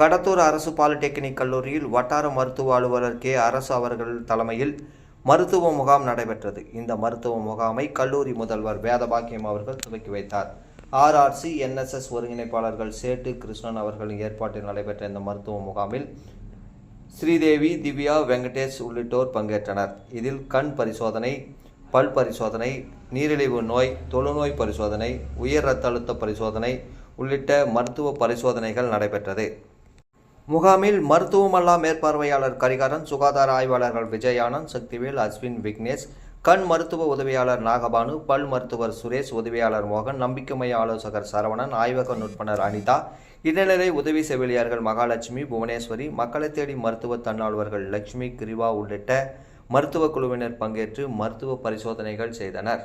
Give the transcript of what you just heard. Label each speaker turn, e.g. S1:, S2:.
S1: கடத்தூர் அரசு பாலிடெக்னிக் கல்லூரியில் வட்டார மருத்துவ அலுவலர் கே. அரசு அவர்கள் தலைமையில் மருத்துவ முகாம் நடைபெற்றது. இந்த மருத்துவ முகாமை கல்லூரி முதல்வர் வேதபாக்கியம் அவர்கள் துவக்கி வைத்தார். ஆர்ஆர்சி என்எஸ்எஸ் ஒருங்கிணைப்பாளர்கள் சேட்டு கிருஷ்ணன் அவர்களின் ஏற்பாட்டில் நடைபெற்ற இந்த மருத்துவ முகாமில் ஸ்ரீதேவி திவ்யா வெங்கடேஷ் உள்ளிட்டோர் பங்கேற்றனர். இதில் கண் பரிசோதனை பல் பரிசோதனை நீரிழிவு நோய் தொழுநோய் பரிசோதனை உயர் இரத்த அழுத்த பரிசோதனை உள்ளிட்ட மருத்துவ பரிசோதனைகள் நடைபெற்றது. முகாமில் மருத்துவமல்லா மேற்பார்வையாளர் கரிகாரன் சுகாதார ஆய்வாளர்கள் விஜயானந்த் சக்திவேல் அஸ்வின் விக்னேஷ் கண் மருத்துவ உதவியாளர் நாகபானு பல் மருத்துவர் சுரேஷ் உதவியாளர் மோகன் நம்பிக்கைமய ஆலோசகர் சரவணன் ஆய்வக நுட்பனர் அனிதா இடைநிலை உதவி செவிலியர்கள் மகாலட்சுமி புவனேஸ்வரி மக்களை தேடி மருத்துவ தன்னார்வலர்கள் லட்சுமி கிரிவா உள்ளிட்ட மருத்துவ குழுவினர் பங்கேற்று மருத்துவ பரிசோதனைகள் செய்தனர்.